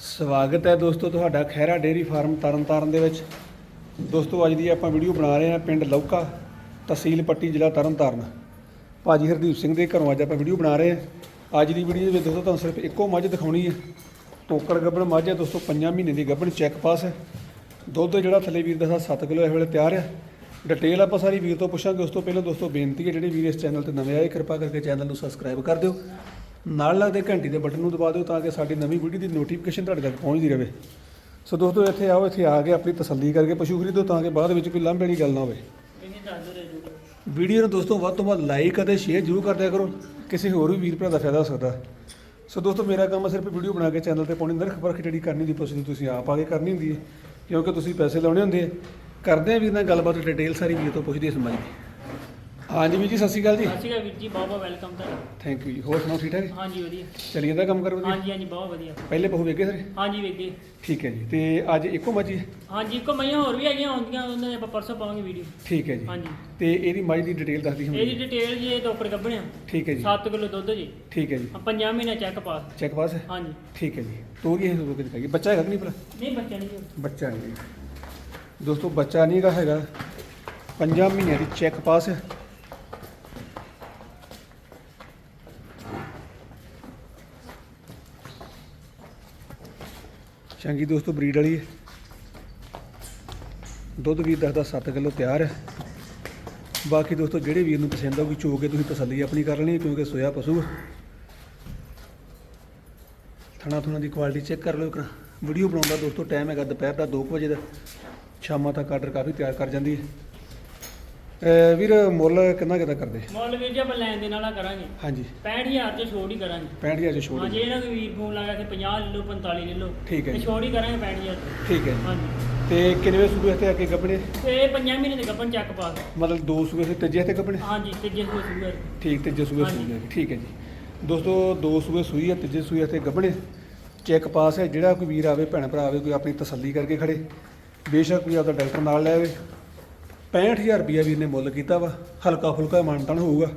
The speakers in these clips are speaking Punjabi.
ਸਵਾਗਤ ਹੈ ਦੋਸਤੋ ਤੁਹਾਡਾ ਖੈਰਾ ਡੇਅਰੀ ਫਾਰਮ ਤਰਨਤਾਰਨ ਦੇ ਵਿੱਚ। ਦੋਸਤੋ, ਅੱਜ ਦੀ ਆਪਾਂ ਵੀਡੀਓ ਬਣਾ ਰਹੇ ਹਾਂ ਪਿੰਡ ਲੌਕਾ, ਤਹਿਸੀਲ ਪੱਟੀ, ਜ਼ਿਲ੍ਹਾ ਤਰਨਤਾਰਨ। ਭਾਜੀ ਹਰਦੀਪ ਸਿੰਘ ਦੇ ਘਰੋਂ ਅੱਜ ਆਪਾਂ ਵੀਡੀਓ ਬਣਾ ਰਹੇ ਹਾਂ। ਅੱਜ ਦੀ ਵੀਡੀਓ ਦੇ ਵਿੱਚ ਦੋਸਤੋ ਤੁਹਾਨੂੰ ਸਿਰਫ ਇੱਕੋ ਮੱਝ ਦਿਖਾਉਣੀ ਹੈ। ਟੋਕੜ ਗੱਬਣ ਮੱਝ ਹੈ ਦੋਸਤੋ 5 ਮਹੀਨੇ ਦੀ ਗੱਬਣ ਚੈੱਕ ਪਾਸ ਹੈ। ਦੁੱਧ ਜਿਹੜਾ ਥੱਲੇ ਵੀਰ ਦਾ 7 ਕਿਲੋ ਇਸ ਵੇਲੇ ਤਿਆਰ ਹੈ। ਡਿਟੇਲ ਆਪਾਂ ਸਾਰੀ ਵੀਰ ਤੋਂ ਪੁੱਛਾਂਗੇ। ਉਸ ਤੋਂ ਪਹਿਲਾਂ ਦੋਸਤੋ, ਬੇਨਤੀ ਹੈ, ਜਿਹੜੇ ਵੀਰ ਇਸ ਚੈਨਲ ਤੇ ਨਵੇਂ ਆਏ, ਕਿਰਪਾ ਕਰਕੇ ਚੈਨਲ ਨੂੰ ਸਬਸਕ੍ਰਾਈਬ ਕਰ ਦਿਓ। ਨਾਲ ਲੱਗਦੇ ਘੰਟੀ ਦੇ ਬਟਨ ਨੂੰ ਦਬਾ ਦਿਓ ਤਾਂ ਕਿ ਸਾਡੀ ਨਵੀਂ ਵੀਡੀਓ ਦੀ ਨੋਟੀਫਿਕੇਸ਼ਨ ਤੁਹਾਡੇ ਤੱਕ ਪਹੁੰਚਦੀ ਰਹੇ। ਸੋ ਦੋਸਤੋ, ਇੱਥੇ ਆਓ, ਇੱਥੇ ਆ ਕੇ ਆਪਣੀ ਤਸੱਲੀ ਕਰਕੇ ਪਸ਼ੂ ਖਰੀਦੋ ਤਾਂ ਕਿ ਬਾਅਦ ਵਿੱਚ ਕੋਈ ਲਾਂਭੇ ਵਾਲੀ ਗੱਲ ਨਾ ਹੋਵੇ। ਵੀਡੀਓ ਨੂੰ ਦੋਸਤੋ, ਵੱਧ ਤੋਂ ਵੱਧ ਲਾਈਕ ਅਤੇ ਸ਼ੇਅਰ ਜ਼ਰੂਰ ਕਰ ਦਿਆ ਕਰੋ। ਕਿਸੇ ਹੋਰ ਵੀ ਵੀਰ ਭਰਾ ਦਾ ਫਾਇਦਾ ਹੋ ਸਕਦਾ। ਸੋ ਦੋਸਤੋ, ਮੇਰਾ ਕੰਮ ਸਿਰਫ ਵੀਡੀਓ ਬਣਾ ਕੇ ਚੈਨਲ ਤੇ ਪਾਉਣੀ, ਨਰਖ ਪਰਖ ਜਿਹੜੀ ਕਰਨੀ ਦੀ ਪ੍ਰੋਸੈਸ ਤੁਸੀਂ ਆਪ ਆ ਕੇ ਕਰਨੀ ਹੁੰਦੀ ਹੈ, ਕਿਉਂਕਿ ਤੁਸੀਂ ਪੈਸੇ ਲਾਉਣੇ ਹੁੰਦੇ ਆ ਕਰਦੇ ਆ ਵੀਰ ਨਾਲ ਗੱਲਬਾਤ ਡਿਟੇਲ ਸਾਰੀ ਵੀਰ ਤੋਂ ਪੁੱਛਦੀ ਸਮਝ ਹਾਂਜੀ ਵੀਰ ਜੀ ਸਤਿ ਸ਼੍ਰੀ ਅਕਾਲ ਜੀ। ਸਤਿ ਸ਼੍ਰੀ ਅਕਾਲ ਵੀਰ ਜੀ ਬਹੁਤ ਬਹੁਤ ਵੈਲਕਮ ਤੁਹਾਡਾ ਥੈਂਕ ਯੂ ਜੀ। ਹੋਰ ਸੁਣਾਓ ਠੀਕ ਠਾਕ ਜੀ? ਹਾਂਜੀ ਵਧੀਆ। ਚਲੀ ਜਾਂਦਾ ਕੰਮ ਕਰ ਵਧੀਆ ਹਾਂਜੀ ਹਾਂਜੀ ਬਹੁਤ ਵਧੀਆ। ਪਹਿਲੇ ਪਹੂ ਵੇਖੇ ਸਾਰੇ? ਹਾਂਜੀ ਵੇਖੇ ਠੀਕ ਹੈ ਜੀ। ਤੇ ਅੱਜ ਇੱਕੋ ਮੱਝ? ਹੀ ਹੈ ਹਾਂਜੀ ਇੱਕ ਮਈਆਂ ਹੋਰ ਵੀ ਹੈਗੀਆਂ ਆਉਂਦੀਆਂ ਉਹਨਾਂ ਦੇ ਆਪਾਂ ਪਰਸੋਂ ਪਾਵਾਂਗੇ ਵੀਡੀਓ। ਠੀਕ ਹੈ ਜੀ। ਹਾਂਜੀ। ਤੇ ਇਹਦੀ ਮੱਝ ਦੀ ਡਿਟੇਲ ਦੱਸ ਦਿਓ ਇਹਦੀ ਡਿਟੇਲ ਜੇ ਟੋਕਰ ਕੱਢਣਿਆ ਠੀਕ ਹੈ ਜੀ। 7 ਕਿਲੋ ਦੁੱਧ ਜੀ। ਠੀਕ ਹੈ ਜੀ। ਆ ਪੰਜਾਂ ਮਹੀਨੇ ਚੈੱਕ ਪਾਸ ਚੈੱਕ ਪਾਸ ਹੈ? ਹਾਂਜੀ। ਠੀਕ ਹੈ ਜੀ। ਤੋਰੀ ਇਹ ਰੋਕ ਕੇ ਦਿਖਾਈਏ ਬੱਚਾ ਹੈਗਾ ਕਿ ਨਹੀਂ ਭਲਾ ਨਹੀਂ ਬੱਚਾ ਨਹੀਂ। ਬੱਚਾ ਨਹੀਂ ਦੋਸਤੋ ਬੱਚਾ ਨਹੀਂ ਗਾ ਹੈਗਾ। ਪੰਜਾਂ ਮਹੀਨਿਆਂ ਦੀ ਚੈੱਕ ਪਾਸ ਚੰਗੀ ਦੋਸਤੋ ਬਰੀਡ ਵਾਲੀ ਹੈ। ਦੁੱਧ ਵੀਰ ਦੱਸਦਾ 7 ਕਿਲੋ ਤਿਆਰ ਹੈ। ਬਾਕੀ ਦੋਸਤੋ ਜਿਹੜੇ ਵੀਰ ਨੂੰ ਪਸੰਦ ਆਊਗੀ, ਚੋ ਕੇ ਤੁਸੀਂ ਤਸੱਲੀ ਆਪਣੀ ਕਰ ਲੈਣੀ ਕਿਉਂਕਿ ਸੋਇਆ ਪਸ਼ੂ ਹੈ। ਥਣਾ ਥੁਣਾ ਦੀ ਕੁਆਲਿਟੀ ਚੈੱਕ ਕਰ ਲਓ ਕਰਾ ਵੀਡੀਓ ਬਣਾਉਂਦਾ ਦੋਸਤੋ ਟਾਈਮ ਹੈਗਾ ਦੁਪਹਿਰ ਦਾ 2 ਵਜੇ ਦਾ। ਸ਼ਾਮਾਂ ਤੱਕ ਆਰਡਰ ਕਾਫੀ ਤਿਆਰ ਕਰ ਜਾਂਦੀ ਹੈ। ਅਹ ਵੀਰ ਮੁੱਲ ਕਿੰਨਾ ਕਿਦਾ ਕਰਦੇ? ਮੁੱਲ ਵੀਰ ਜੀ ਆਪਾਂ ਲੈਣ ਦੇ ਨਾਲ ਕਰਾਂਗੇ। ਹਾਂਜੀ। 65000 ਚ ਛੋੜ ਹੀ ਕਰਾਂਗੇ। 65000 ਚ ਛੋੜ ਹਾਂਜੀ ਇਹਨਾਂ ਨੂੰ ਵੀਰ ਫੋਨ ਲਗਾ ਕੇ 50 ਲੈ ਲਓ 45 ਲੈ ਲਓ। ਠੀਕ ਹੈ ਤੇ ਜੀ। ਛੋੜ ਹੀ ਕਰਾਂਗੇ 65000 ਚ। ਠੀਕ ਹੈ ਜੀ। ਹਾਂਜੀ। ਤੇ ਕਿੰਨੇ ਸੂਬੇ ਤੇ ਅੱਗੇ ਕੱਪੜੇ ਤੇ ਪੰਜਾਂ ਮਹੀਨੇ ਦੇ ਗੱਪਨ ਚੱਕ ਪਾਸ ਮਤਲਬ ਦੋ ਸੂਬੇ ਤੇ ਤੀਜੇ ਤੇ ਕੱਪੜੇ ਹਾਂਜੀ ਤੇ ਜਿਸ ਕੋ ਸ਼ੂਗਰ ਠੀਕ ਤੀਜੇ ਸੂਬੇ ਹਾਂਜੀ। ਸੂਈ ਹੈ ਠੀਕ ਹੈ ਜੀ। ਦੋਸਤੋ ਦੋ ਸੂਬੇ ਸੂਈ ਹੈ ਤੀਜੇ ਸੂਏ ਤੇ ਗੱਬਣੇ ਚੈੱਕ ਪਾਸ ਹੈ ਜਿਹੜਾ ਕੋਈ ਵੀਰ ਆਵੇ ਭੈਣ ਭਰਾ ਆਵੇ ਕੋਈ ਆਪਣੀ ਤਸੱਲੀ ਕਰਕੇ ਖੜੇ। ਬੇਸ਼ੱਕ ਕੋਈ ਆਪਦਾ ਡਾਕਟਰ ਨਾਲ ਲੈ ਆਵੇ। 65000 ਰੁਪਿਆ ਵੀਰ ਨੇ ਮੁੱਲ ਕੀਤਾ ਵਾ, ਹਲਕਾ ਫੁਲਕਾ ਮਾਨਤਾਨ ਹੋਊਗਾ।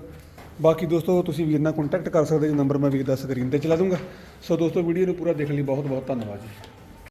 ਬਾਕੀ ਦੋਸਤੋ, ਤੁਸੀਂ ਵੀਰ ਨਾਲ ਕੰਟੈਕਟ ਕਰ ਸਕਦੇ ਹੋ ਨੰਬਰ ਮੈਂ ਵੀਰ ਦਾ ਸਕਰੀਨ ਤੇ ਚਲਾ ਦੂੰਗਾ। ਸੋ ਦੋਸਤੋ, ਵੀਡੀਓ ਨੂੰ ਪੂਰਾ ਦੇਖਣ ਲਈ ਬਹੁਤ ਬਹੁਤ ਧੰਨਵਾਦ ਜੀ।